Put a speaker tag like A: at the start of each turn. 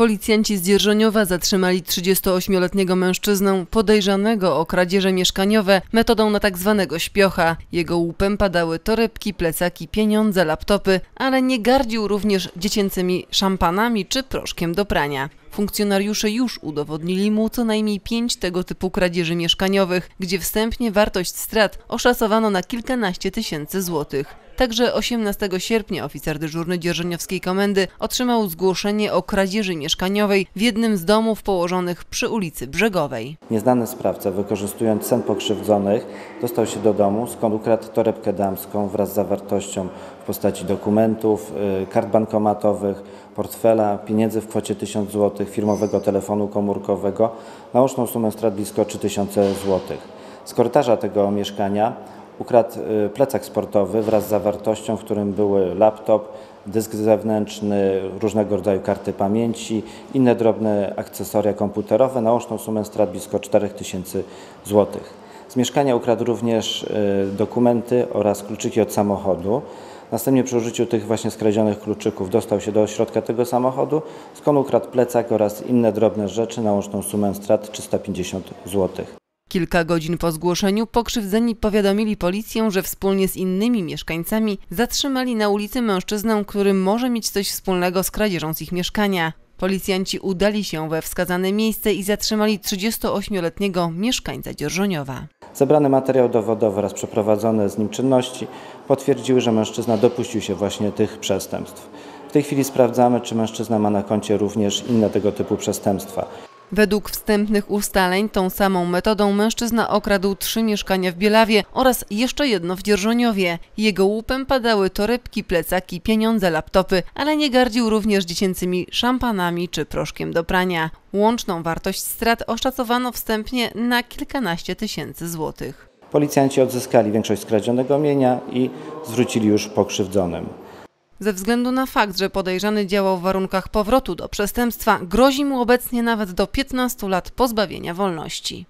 A: Policjanci z Dzierżoniowa zatrzymali 38-letniego mężczyznę podejrzanego o kradzieże mieszkaniowe metodą na tzw. śpiocha. Jego łupem padały torebki, plecaki, pieniądze, laptopy, ale nie gardził również dziecięcymi szampanami czy proszkiem do prania. Funkcjonariusze już udowodnili mu co najmniej pięć tego typu kradzieży mieszkaniowych, gdzie wstępnie wartość strat oszacowano na kilkanaście tysięcy złotych. Także 18 sierpnia oficer dyżurny Dzierżoniowskiej Komendy otrzymał zgłoszenie o kradzieży mieszkaniowej w jednym z domów położonych przy ulicy Brzegowej.
B: Nieznany sprawca, wykorzystując sen pokrzywdzonych, dostał się do domu, skąd ukradł torebkę damską wraz z zawartością postaci dokumentów, y, kart bankomatowych, portfela, pieniędzy w kwocie 1000 zł, firmowego telefonu komórkowego, na łączną sumę strat blisko 3000 zł. Z korytarza tego mieszkania ukradł y, plecak sportowy wraz z zawartością, w którym były laptop, dysk zewnętrzny, różnego rodzaju karty pamięci, inne drobne akcesoria komputerowe na łączną sumę strat blisko 4000 zł. Z mieszkania ukradł również y, dokumenty oraz kluczyki od samochodu. Następnie przy użyciu tych właśnie skradzionych kluczyków dostał się do środka tego samochodu, skąd ukradł plecak oraz inne drobne rzeczy na łączną sumę strat 350 zł.
A: Kilka godzin po zgłoszeniu pokrzywdzeni powiadomili policję, że wspólnie z innymi mieszkańcami zatrzymali na ulicy mężczyznę, który może mieć coś wspólnego z kradzieżą z ich mieszkania. Policjanci udali się we wskazane miejsce i zatrzymali 38-letniego mieszkańca Dzierżoniowa.
B: Zebrany materiał dowodowy oraz przeprowadzone z nim czynności potwierdziły, że mężczyzna dopuścił się właśnie tych przestępstw. W tej chwili sprawdzamy, czy mężczyzna ma na koncie również inne tego typu przestępstwa.
A: Według wstępnych ustaleń tą samą metodą mężczyzna okradł trzy mieszkania w Bielawie oraz jeszcze jedno w Dzierżoniowie. Jego łupem padały torebki, plecaki, pieniądze, laptopy, ale nie gardził również dziecięcymi szampanami czy proszkiem do prania. Łączną wartość strat oszacowano wstępnie na kilkanaście tysięcy złotych.
B: Policjanci odzyskali większość skradzionego mienia i zwrócili już pokrzywdzonym.
A: Ze względu na fakt, że podejrzany działał w warunkach powrotu do przestępstwa, grozi mu obecnie nawet do 15 lat pozbawienia wolności.